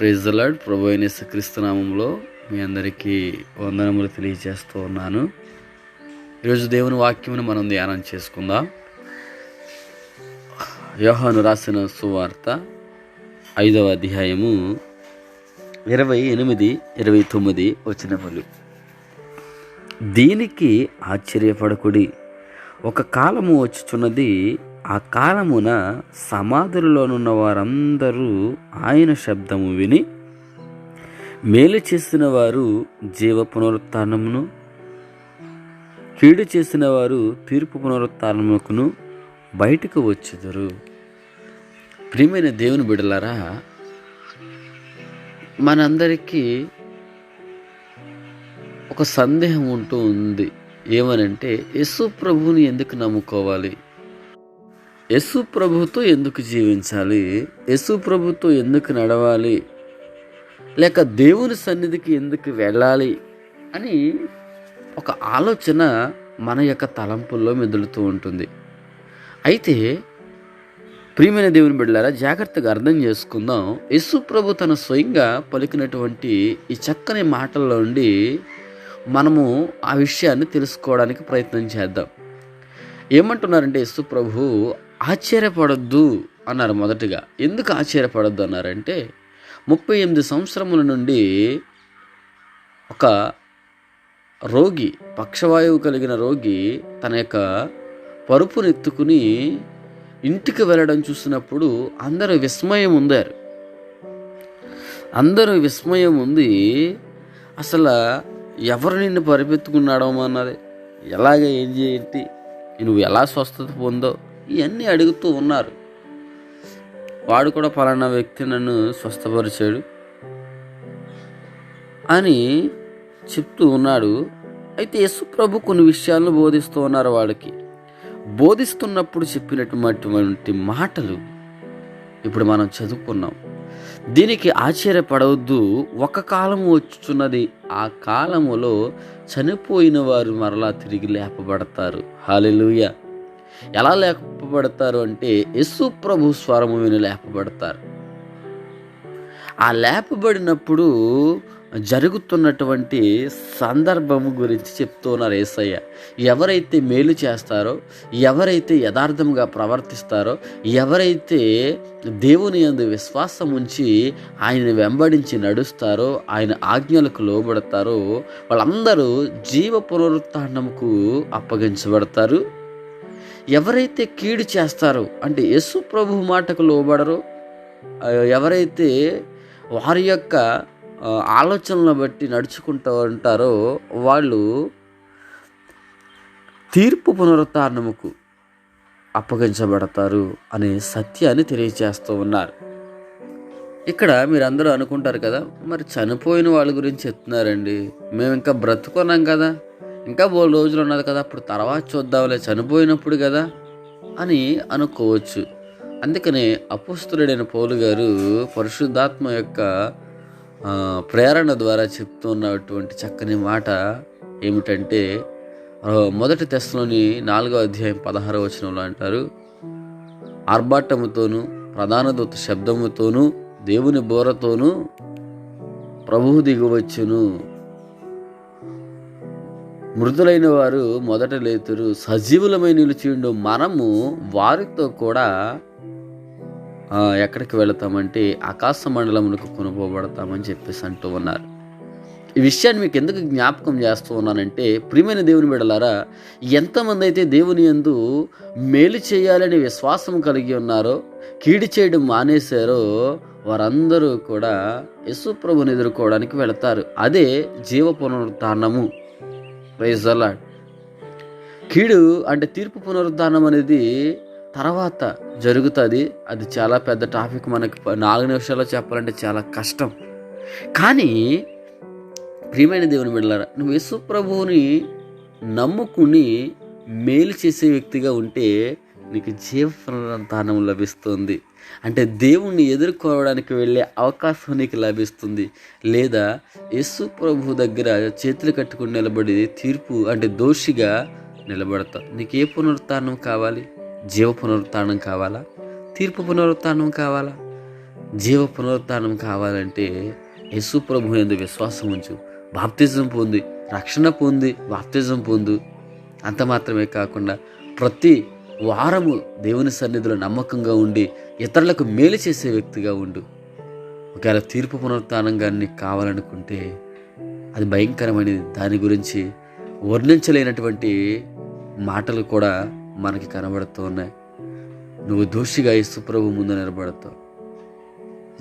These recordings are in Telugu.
ప్రైజ్ లాడ్ ప్రభు అయిన క్రీస్తునామంలో మీ అందరికీ వందనములు తెలియజేస్తూ ఉన్నాను. ఈరోజు దేవుని వాక్యమును మనం ధ్యానం చేసుకుందాం. యోహాను రాసిన సువార్త ఐదవ అధ్యాయము ఇరవై ఎనిమిది ఇరవై తొమ్మిది వచనములు. దీనికి ఆశ్చర్యపడకుడి. ఒక కాలము వచ్చుచున్నది ఆ కాలమున సమాధులలోనున్న వారందరూ ఆయన శబ్దము విని మేలు చేసిన వారు జీవ పునరుత్నమును కీడు చేసిన వారు తీర్పు పునరుత్నముకును బయటకు వచ్చుదురు. ప్రియమైన దేవుని బిడలారా మనందరికీ ఒక సందేహం ఉంటూ ఉంది. ఏమనంటే యేసు ప్రభువుని ఎందుకు నమ్ముకోవాలి? యశు ప్రభుతో ఎందుకు జీవించాలి? యశు ప్రభుతో ఎందుకు నడవాలి? లేక దేవుని సన్నిధికి ఎందుకు వెళ్ళాలి? అని ఒక ఆలోచన మన యొక్క తలంపుల్లో మెదులుతూ ఉంటుంది. అయితే ప్రియమైన దేవుని బిడ్డలారా జాగ్రత్తగా అర్థం చేసుకుందాం. యశు ప్రభు తన స్వయంగా పలికినటువంటి ఈ చక్కని మాటల్లో ఉండి మనము ఆ విషయాన్ని తెలుసుకోవడానికి ప్రయత్నం చేద్దాం. ఏమంటున్నారంటే యశు ప్రభు ఆశ్చర్యపడద్దు అన్నారు మొదటిగా. ఎందుకు ఆశ్చర్యపడద్దు అన్నారంటే ముప్పై ఎనిమిది సంవత్సరముల నుండి ఒక రోగి పక్షవాయువు కలిగిన రోగి తన యొక్క పరుపునెత్తుకుని ఇంటికి వెళ్ళడం చూసినప్పుడు అందరూ విస్మయం ఉందారు. అందరూ విస్మయం ఉంది అసలు ఎవరు నిన్ను పరిపెత్తుకున్నాడో అన్నది. ఎలాగ ఏం చేయండి నువ్వు ఎలా స్వస్థత పొందో ఇవన్నీ అడుగుతూ ఉన్నారు. వాడు కూడా ఫలానా వ్యక్తి నన్ను స్వస్థపరిచాడు అని చెప్తూ ఉన్నాడు. అయితే యేసు ప్రభు కొన్ని విషయాలను బోధిస్తూ ఉన్నారు వాడికి. బోధిస్తున్నప్పుడు చెప్పినటువంటి మాటలు ఇప్పుడు మనం చదువుకున్నాం. దీనికి ఆశ్చర్యపడవద్దు. ఒక కాలము వచ్చుచున్నది. ఆ కాలములో చనిపోయిన వారు మరలా తిరిగి లేపబడతారు. హాలెలుయ ఎలా లేపబడతారు అంటే యశు ప్రభు స్వరము విని లేపబడతారు. ఆ లేపబడినప్పుడు జరుగుతున్నటువంటి సందర్భము గురించి చెప్తున్నారు ఏసయ్య. ఎవరైతే మేలు చేస్తారో ఎవరైతే యథార్థంగా ప్రవర్తిస్తారో ఎవరైతే దేవుని అందు విశ్వాసం ఉంచి ఆయన వెంబడించి నడుస్తారో ఆయన ఆజ్ఞలకు లోబడతారో వాళ్ళందరూ జీవ పునరుత్నముకు అప్పగించబడతారు. ఎవరైతే కీడు చేస్తారో అంటే యేసు ప్రభు మాటకు లోబడరో ఎవరైతే వారి యొక్క ఆలోచనలను బట్టి నడుచుకుంటూ ఉంటారో వాళ్ళు తీర్పు పునరుత్నముకు అప్పగించబడతారు అనే సత్యాన్ని తెలియజేస్తూ ఉన్నారు. ఇక్కడ మీరు అందరూ అనుకుంటారు కదా మరి చనిపోయిన వాళ్ళ గురించి చెప్తున్నారండి. మేము ఇంకా బ్రతుకున్నాం కదా. ఇంకా మూడు రోజులు ఉన్నది కదా అప్పుడు తర్వాత చూద్దాంలే చనిపోయినప్పుడు కదా అని అనుకోవచ్చు. అందుకనే అపుస్తుడైన పౌలు గారు పరిశుద్ధాత్మ యొక్క ప్రేరణ ద్వారా చెప్తున్నటువంటి చక్కని మాట ఏమిటంటే మొదటి తెశలోని నాలుగో అధ్యాయం పదహారో వచనంలో అంటారు ఆర్భాటముతోనూ ప్రధాన దూత శబ్దముతోనూ దేవుని బోరతోనూ ప్రభువు దిగవచ్చును మృదులైన వారు మొదట లేతురు సజీవులమై నిలిచిండు మనము వారితో కూడా ఎక్కడికి వెళతామంటే ఆకాశ మండలములకు కొనుకోబడతామని చెప్పేసి అంటూ ఉన్నారు. ఈ విషయాన్ని మీకు ఎందుకు జ్ఞాపకం చేస్తూ ఉన్నానంటే ప్రియమైన దేవుని బిడలారా ఎంతమంది అయితే దేవుని ఎందు మేలు చేయాలని విశ్వాసం కలిగి ఉన్నారో కీడి చేయడం మానేశారో వారందరూ కూడా యశు ప్రభుని ఎదుర్కోవడానికి వెళతారు. అదే జీవ పునరుత్నము ప్రైజ్ అలాడ్ కీడు అంటే తీర్పు పునరుద్ధానం అనేది తర్వాత జరుగుతుంది. అది చాలా పెద్ద టాపిక్ మనకి నాలుగు నిమిషాల్లో చెప్పాలంటే చాలా కష్టం. కానీ ప్రియమైన దేవుని బిడ్డలారా నువ్వు యేసు ప్రభువుని నమ్ముకుని మేలు చేసే వ్యక్తిగా ఉంటే నీకు జీవ పునరుద్ధానం లభిస్తుంది. అంటే దేవుణ్ణి ఎదుర్కోవడానికి వెళ్ళే అవకాశం నీకు లభిస్తుంది. లేదా యేసు ప్రభు దగ్గర చేతులు కట్టుకుని నిలబడి తీర్పు అంటే దోషిగా నిలబడతావు. నీకు ఏ పునరుత్నం కావాలి? జీవ పునరుత్నం కావాలా? తీర్పు పునరుత్నం కావాలా? జీవ పునరుత్నం కావాలంటే యేసు ప్రభు ఎందు విశ్వాసం ఉంచు. బాప్తిజం పొంది రక్షణ పొంది బాప్తిజం పొందు. అంత మాత్రమే కాకుండా ప్రతి వారము దేవుని సన్నిధిలో నమ్మకంగా ఉండి ఇతరులకు మేలు చేసే వ్యక్తిగా ఉండు. ఒకవేళ తీర్పు పునరుత్నంగాన్ని కావాలనుకుంటే అది భయంకరమైనది. దాని గురించి వర్ణించలేనటువంటి మాటలు కూడా మనకి కనబడుతూ ఉన్నాయి. నువ్వు దోషిగా యేసుప్రభు ముందు నిలబడతావు.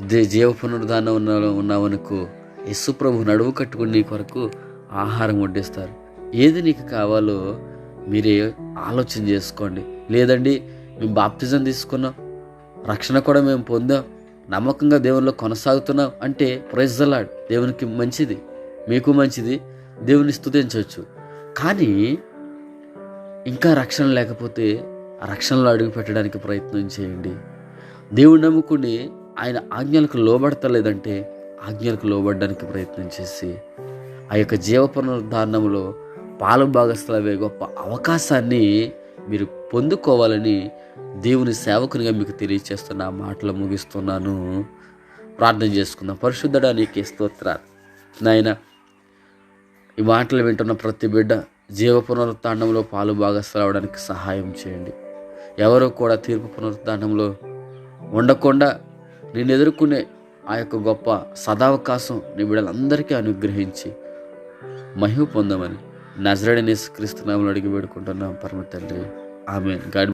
దే జీవ పునరుద్ధానం ఉన్న ఉన్నావనుకో యేసుప్రభు నడువు కట్టుకుని నీ కొరకు ఆహారం వడ్డిస్తారు. ఏది నీకు కావాలో మీరే ఆలోచన చేసుకోండి. లేదండి మేము బాప్తిజం తీసుకున్నాం. రక్షణ కూడా మేము పొందాం. నమ్మకంగా దేవునిలో కొనసాగుతున్నాం అంటే ప్రైజ్లాడ్ దేవునికి మంచిది మీకు మంచిది దేవుని స్తుతించవచ్చు. కానీ ఇంకా రక్షణ లేకపోతే రక్షణలో అడుగు పెట్టడానికి ప్రయత్నం చేయండి. దేవుడు నమ్ముకుని ఆయన ఆజ్ఞలకు లోబడతలేదంటే ఆజ్ఞలకు లోబడడానికి ప్రయత్నం చేసి ఆ యొక్క జీవ పునరుద్ధారణంలో పాలు భాగస్థలవే గొప్ప అవకాశాన్ని మీరు పొందుకోవాలని దేవుని సేవకునిగా మీకు తెలియచేస్తున్న మాటలు ముగిస్తున్నాను. ప్రార్థన చేసుకుందాం. పరిశుద్ధడా నీకే స్తోత్రాలు. నాయన ఈ మాటలు వింటున్న ప్రతి బిడ్డ జీవ పునరుత్థానంలో పాలు భాగస్థలవడానికి సహాయం చేయండి. ఎవరు కూడా తీర్పు పునరుత్థానంలో ఉండకుండా నేను ఎదుర్కొనే ఆ యొక్క గొప్ప సదావకాశం నీ బిడ్డలందరికీ అనుగ్రహించి మహిమ పొందమని నజరడనేసి క్రీస్తునామలు అడిగి వేడుకుంటున్నాం. పరమ తండ్రి. ఆమె గాడ్